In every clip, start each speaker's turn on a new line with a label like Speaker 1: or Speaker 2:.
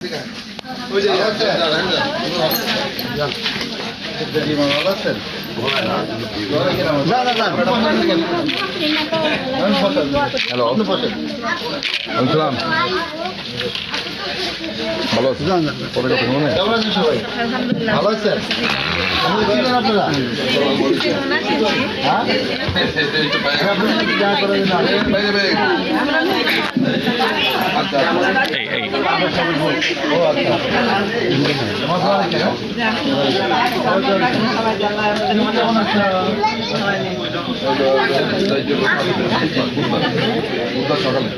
Speaker 1: Hello আসসালাম ভালো আছি পরে কথা মনে
Speaker 2: কেমন আছেন সবাই ভালো আছেন আপনারা সাথে দেখা করার জন্য ও আচ্ছা
Speaker 1: সকালে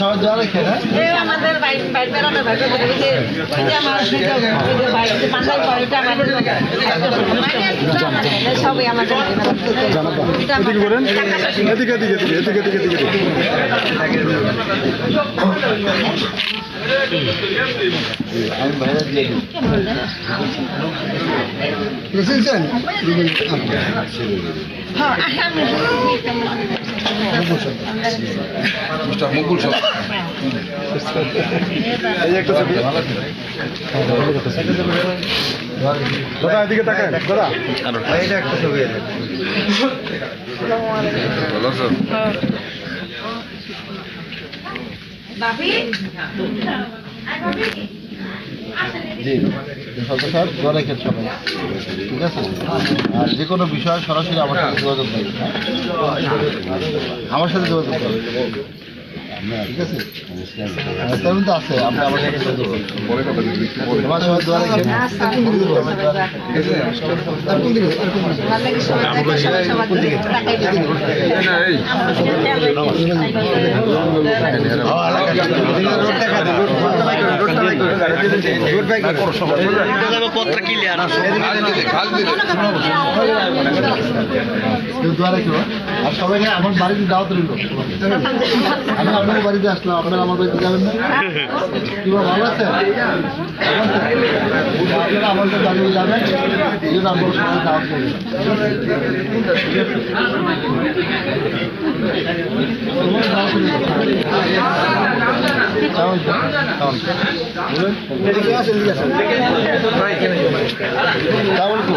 Speaker 2: সবাই জল রেখে না
Speaker 3: আমাদের যে পান্ডাল করে এটা আমাদের সবই আমাদের
Speaker 1: এদিকে করেন। এদিকে এদিকে এদিকে এদিকে এদিকে এদিকে।
Speaker 2: আমি বাইরে দিয়ে বুঝেছেন
Speaker 3: হ্যাঁ
Speaker 1: মুকুল সব এই যে একটা ছবি দাদা এদিকে তাকান দাদা
Speaker 2: এটা একটা ছবি
Speaker 3: বাপি
Speaker 2: জি স্যার জল রেখেন সবাই। ঠিক আছে? আর যে কোনো বিষয়ে সরাসরি আমার সাথে যোগাযোগ করবেন আমার সাথে যোগাযোগ করবেন। ঠিক আছে তেমন তো আছে আমার সাথে যোগাযোগ করবেন
Speaker 1: পরে কথা
Speaker 2: সবাই
Speaker 1: আছে
Speaker 3: সবাই সবাই
Speaker 2: আর সবাইকে আমার বাড়িতে দাওয়াত রইল। আমি আপনার বাড়িতে আসলাম, আপনারা আমার বাড়িতে যাবেন না? কি ভালো আছেন? আপনারা আমার সাথে বাড়িতে যাবেন এই জন্য আপনার সবাই দাওয়াত করবেন বলুন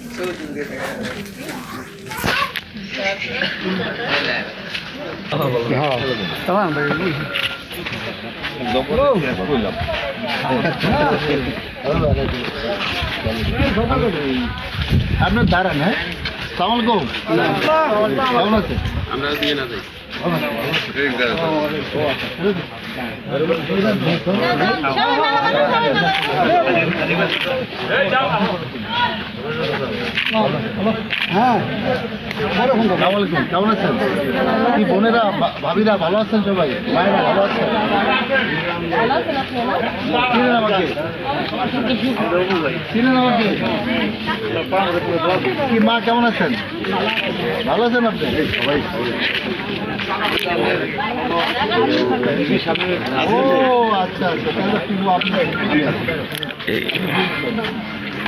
Speaker 2: কেমন খুব আমি টাকাও কেমন আছে আপনার দাঁড়ান হ্যাঁ সালাম আলাইকুম কেমন
Speaker 1: ঠিক আছে
Speaker 2: হ্যাঁ। আলাইকুম। কেমন আছেন? কি বোনেরা ভাবিরা ভালো আছেন সবাই? মায়েরা ভালো আছেন? চিনেন আমাকে? মা কেমন আছেন? ভালো আছেন আপনি? সবাই ও আচ্ছা আচ্ছা। তাহলে আপনি।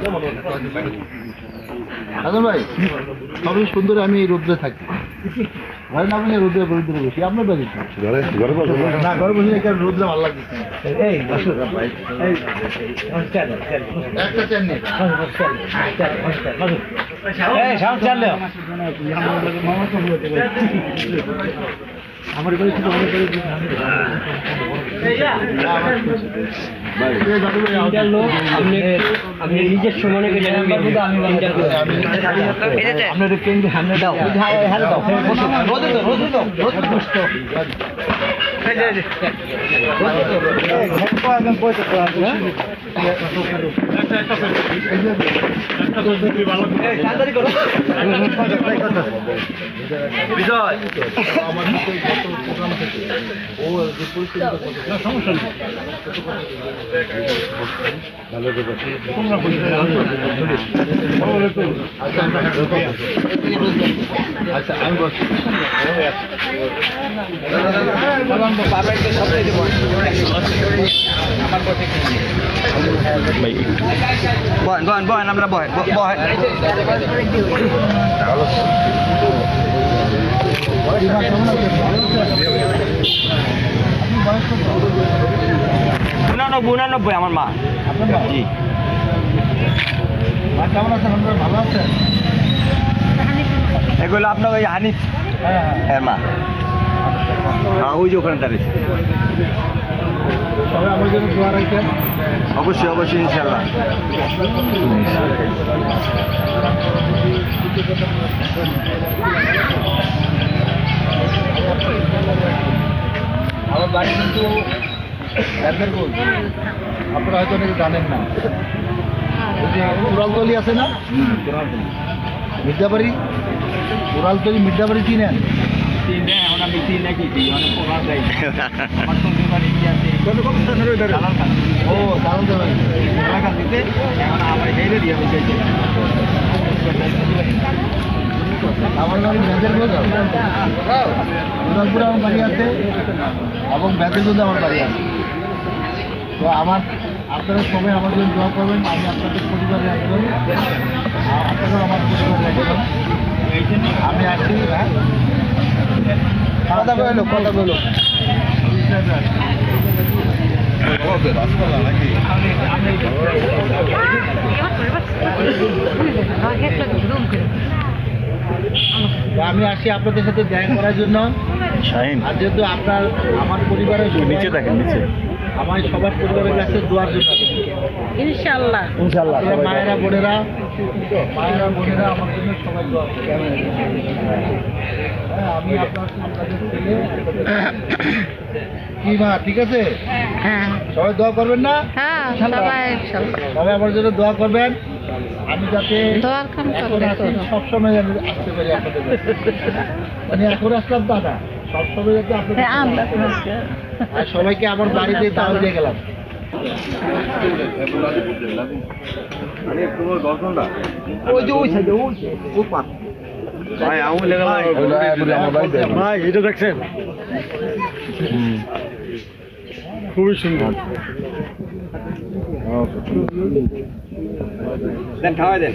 Speaker 2: খুব আপনি হাজার ভাই সবই সুন্দর আমি এই রোদ্রে থাকি। ঘরে না বসে রোদে রোদে বসি আপনার বাড়ি তো।
Speaker 1: ঘরে ঘরে বসো। না।
Speaker 2: ঘরে বসে কেন রোদে ভালো লাগছে
Speaker 4: এই বসো এই নমস্কার
Speaker 2: একটা চেন নেই
Speaker 4: এই সাউন্ড চাললে
Speaker 2: আমার বাড়ি থেকে অনেক বাড়ি
Speaker 4: আপনি আপনি নিজের সমানে কে কেন্দ্রে হামলে দাও হ্যাঁ দাও তো রোদে হ্যাঁ?
Speaker 2: ও সমস্যা নেই আচ্ছা, আমি বলছি
Speaker 4: বাবাকে সবচেয়ে বড় আমার কথা কি বহেন বহেন উনানব্বই আমার মা।
Speaker 2: আছেন?
Speaker 4: এগুলো আপনার ওই হানিফ।
Speaker 2: হ্যাঁ হ্যাঁ।
Speaker 4: মা। হ্যাঁ ওই যে ওখানে দাঁড়িয়েছে অবশ্যই অবশ্যই ইনশাল্লাহ
Speaker 2: আমার বাড়ি কিন্তু ব্যান্ডেরপুর আপনারা হয়তো অনেকে জানেন না। উড়ালতলি আছে না? মির্জাবাড়ি? উড়ালতলি মির্জাবাড়ি চিনেন?
Speaker 4: আমার আমার
Speaker 2: বাড়ি আছে। এবং ব্যান্ডেরপুরে আমার বাড়ি আছে। তো আমার আপনারা সবাই আমার জন্য দোয়া করবেন আমি আপনাদের পরিবারে একজন আর আপনারাও আমার পরিবারে একজন আমি আসছি হ্যাঁ কথা বলো কথা বলো। তো আমি আসি আপনাদের সাথে দেখা করার জন্য। আর যেহেতু আপনার আমার পরিবারের
Speaker 1: নিচে দেখেন নিচে।
Speaker 2: আমার সবার পরিবারের কাছে দোয়ার জন্য
Speaker 3: ইনশাল্লাহ
Speaker 2: ইনশাল্লাহ মায়েরা বোনেরা মায়েরা বোনেরা আমার জন্য সবাই দোয়া হ্যাঁ, আমি আপনার কি মা ঠিক আছে?
Speaker 3: হ্যাঁ।
Speaker 2: সবাই দোয়া করবেন না?
Speaker 3: হ্যাঁ সবাই
Speaker 2: সবাই আমার জন্য দোয়া করবেন। আমি যাতে। সবসময় আমি আসতে পারি আপনাদের কাছে। মানে এখন আসলাম দাদা
Speaker 3: হ্যাঁ,
Speaker 2: সবাইকে আমার বাড়িতে দিয়ে গেলাম।
Speaker 4: ওই যে ওই সাইডে ওই ওই পাশ ভাই আমি লেগে
Speaker 1: ভাই। এটা দেখছেন? খুবই সুন্দর।
Speaker 4: দেন খাওয়াই দেন।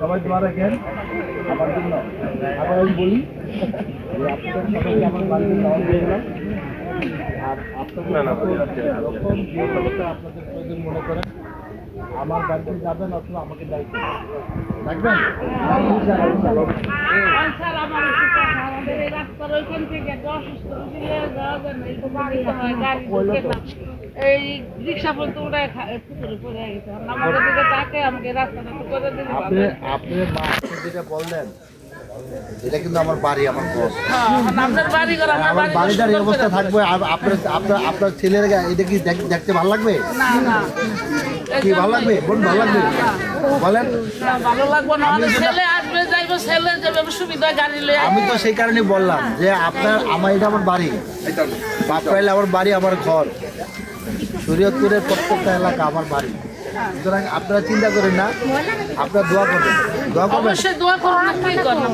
Speaker 2: সবাই দোয়া রাখেন। আমার জন্য আবার আমি বলি আপনাদের আমার বাড়িতে গেলাম আর আপনাদের প্রয়োজন মনে করেন আমার বাড়িতে যাবেন অথবা আমাকে দায়িত্ব রাখবেন?
Speaker 5: এই হয়, রিক্সা পর্যন্ত উড়ায় পুকুরে পড়ে গেছে। আমাদের দিকে তাকে আমাকে রাস্তাটা করে
Speaker 2: আপনি আপনি যেটা বললেন এটা কিন্তু আমার বাড়ি আমার ঘর।
Speaker 5: হ্যাঁ, আপনার আমার
Speaker 2: আমার
Speaker 5: বাড়ি ঘর।
Speaker 2: বাড়িটার এই অবস্থা থাকবে আপনার আপনার আপনার ছেলের এটা কি দেখতে ভালো লাগবে? কি ভালো লাগবে? বোন ভালো লাগবে? বলেন।
Speaker 5: ভালো লাগবে না। ছেলে ছেলে যাবে সুবিধা গাড়ি লয়ে
Speaker 2: আমি তো সেই কারণে বললাম যে আপনার আমার এটা আমার বাড়ি। বাপরাইলে আমার বাড়ি আমার ঘর। শরীয়তপুরের প্রত্যেকটা এলাকা আমার বাড়ি। সুতরাং আপনারা চিন্তা করেন না আপনারা দোয়া করবেন। দোয়া করবেন?
Speaker 5: দোয়া করুন না কি করুন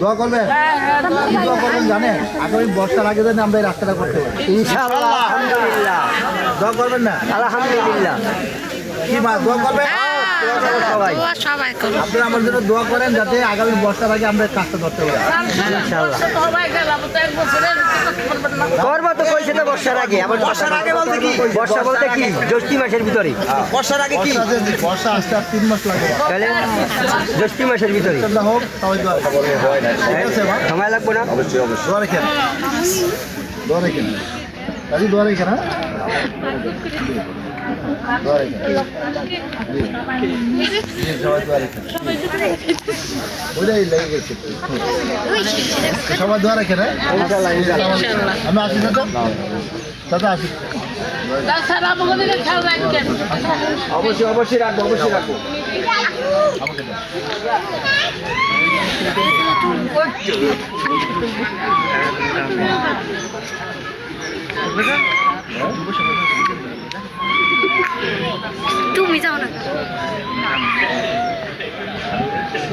Speaker 2: দোয়া করবেন?
Speaker 5: হ্যাঁ হ্যাঁ দোয়া
Speaker 2: কি দোয়া করবেন জানেন? আগামী বর্ষার আগে যেন আমরা এই রাস্তাটা করতে পারি।
Speaker 4: ইনশাআল্লাহ। আলহামদুলিল্লাহ
Speaker 2: দোয়া করবেন না?
Speaker 4: আলহামদুলিল্লাহ।
Speaker 2: কি মা দোয়া করবেন?
Speaker 4: সবাই।
Speaker 5: দোয়া সবাই করুন
Speaker 2: আপনারা আমার জন্য দোয়া করেন যাতে আগামী বর্ষার আগে আমরা কাজটা করতে পারি।
Speaker 4: ইনশাআল্লাহ।
Speaker 5: সবাই গেলাম তো এক বছরে করবেন না
Speaker 4: করব তো কইছে তো বর্ষার আগে। আবার বর্ষার আগে বলতে কি? বর্ষা বলতে কি? জ্যৈষ্ঠী মাসের ভিতরে। বর্ষার আগে কি?
Speaker 2: বর্ষা আসতে আর তিন মাস লাগবে
Speaker 4: তাহলে জ্যৈষ্ঠী মাসের ভিতরে।
Speaker 2: হোক সবাই দোয়া করবেন। ঠিক আছে মা
Speaker 4: সময় লাগবে না?
Speaker 2: দোয়া রেখেন দোয়া রেখেন। দোয়া রেখেন। হ্যাঁ দোয়া রেখেন জি। সবাই দোয়া হ্যাঁ আমি আসি তো দাদা আসি
Speaker 4: অবশ্যই অবশ্যই রাখব অবশ্যই রাখব
Speaker 2: আমাকে। 都没照呢